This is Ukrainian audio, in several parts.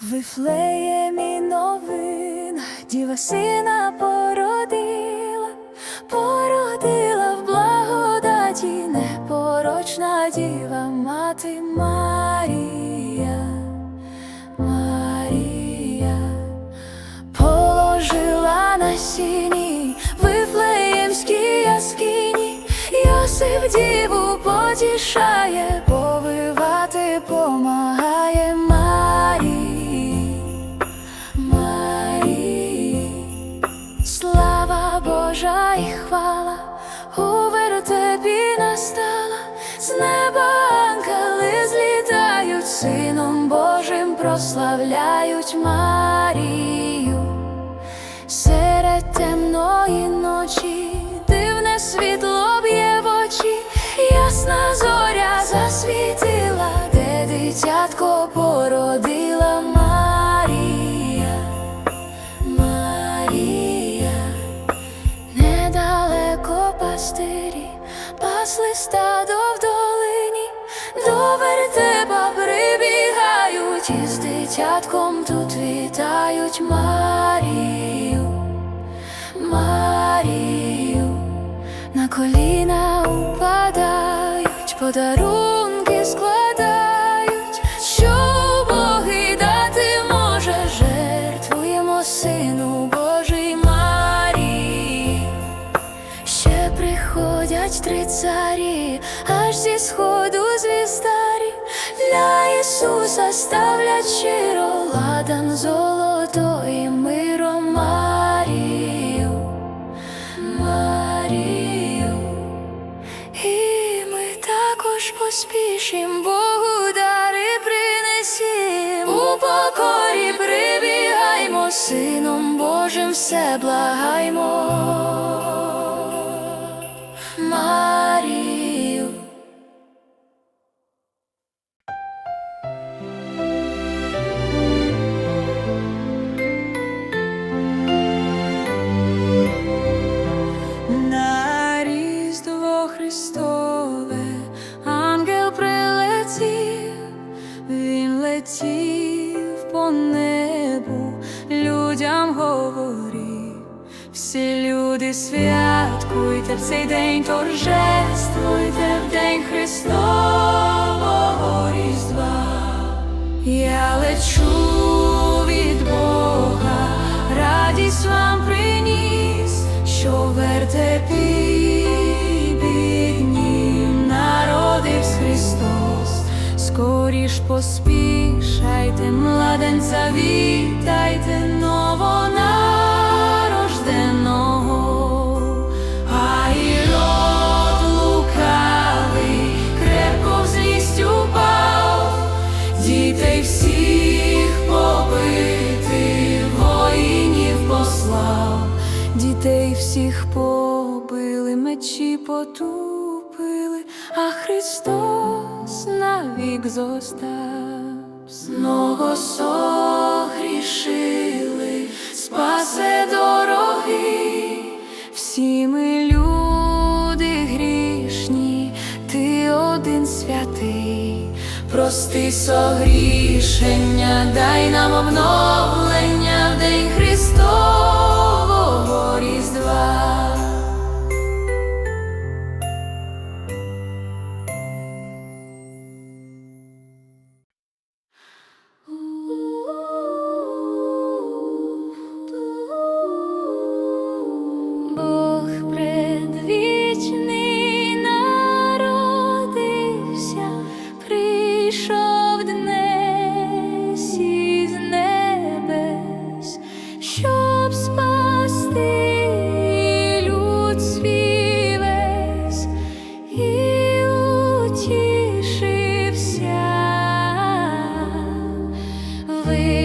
Вифлеємі новина, діва сина породила, породила в благодаті. Непорочна діва мати Марія, Марія. Положила на сіні вифлеємській яскині, Йосип діву потішає, Сином Божим прославляють Марію. Серед темної ночі дивне світло б'є в очі, ясна зоря засвітила, де дитятко породила Марія, Марія, недалеко пастирі, пасли стадо в долині, до і з дитятком тут вітають Марію, Марію, на коліна упадають, подарунки складають, що Боги дати може, жертвуємо Сину Божий Марії. Ще приходять три царі, аж зі сходу звістарі. Для Ісуса щиро ладан золото і миром Марію, Марію. І ми також поспішим Богу дари принесім. У покорі прибігаймо, Сином Божим все благаймо. Святкуйте в цей день, торжествуйте в день Христового Різдва. Я лечу від Бога, радість вам приніс, що вертепі біднім народився Христос. Скоріш поспішайте, младенця вітайте новонарожденого. Побили, мечі потупили, а Христос навік зостав. Знову согрішили, спасе дорогий, всі ми люди грішні, ти один святий, прости согрішення, дай нам обновлення в день Христового Вифлеємі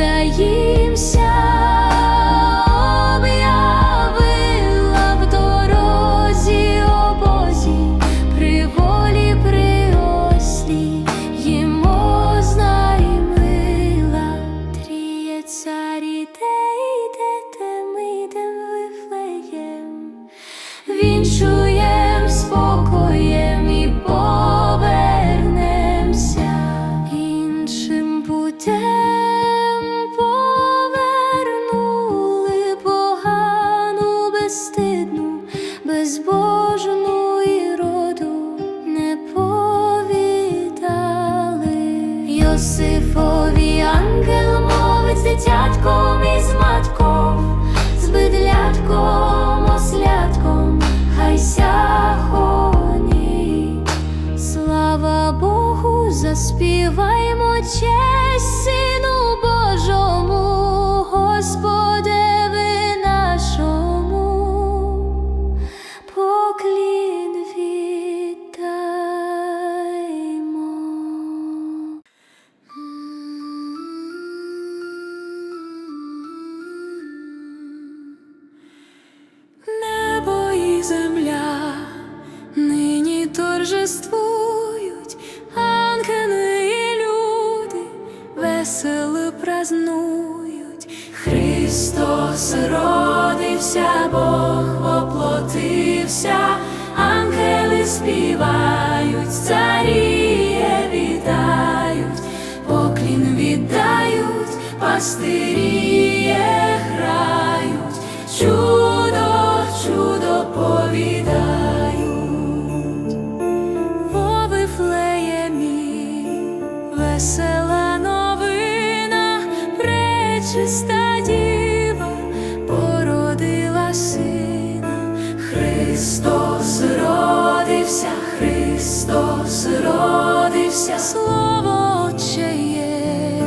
звізда Христос родився, Бог воплотився, ангели співають, царіє вітають, поклін віддають, пастиріє пречиста діва породила сина. Христос родився, Христос родився, слово Отче є,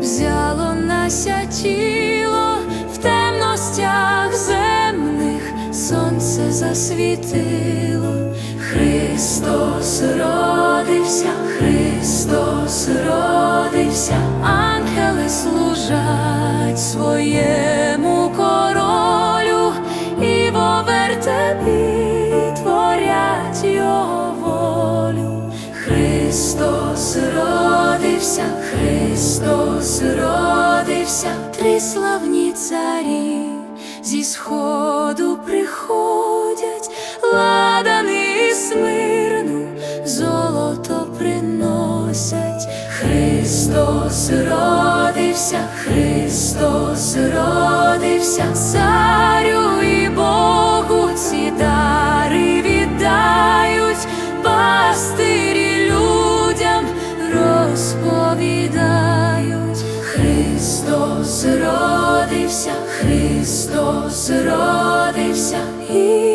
взяло нася тіло в темностях земних, сонце засвітило. Христос родився, Христос родився, служать своєму королю, і в вертепі творять його волю. Христос родився, Христос родився, три славні царі зі сходу приходять, ладан і Христос родився, Христос родився, царю і Богу ці дари віддають, пастирі людям розповідають. Христос родився, Христос родився, і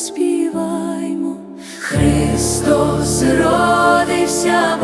заспіваймо. Христос родився,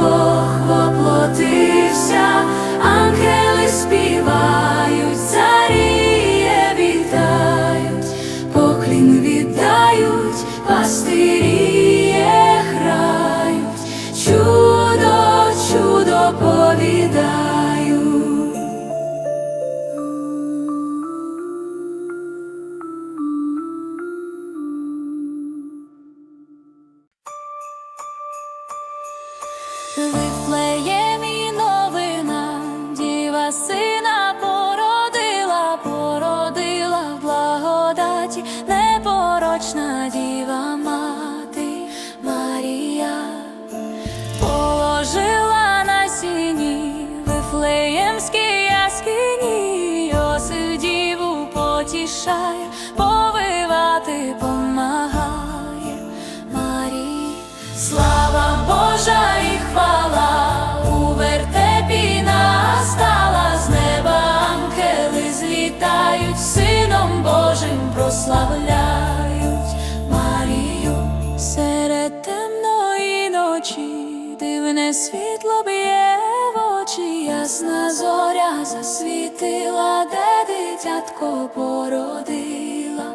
Слава Божа і хвала у вертепі настала з неба ангели злітають, сином Божим прославляють Марію серед темної ночі, дивне світло б'є в очі, ясна зоря засвітила, де дитятко породила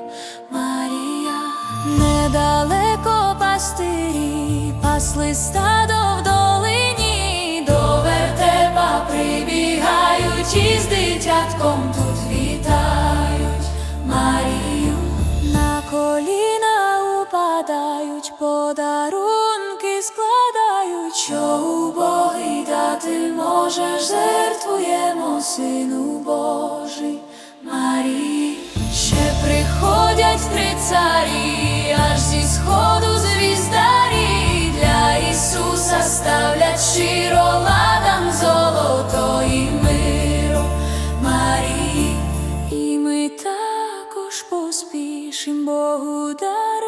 Марія, недалеко пастирі пасли стадо в долині, до вертепа прибігають і з дитятком тут вітають Марію. На коліна упадають, подарунки складають, що убогий дати можеш, жертвуємо Сину Божий Марії. Ще приходять три царі, аж зі сходу Ісуса ставлять щиро ладан золото і миру Марії. І ми також поспішим Богу дар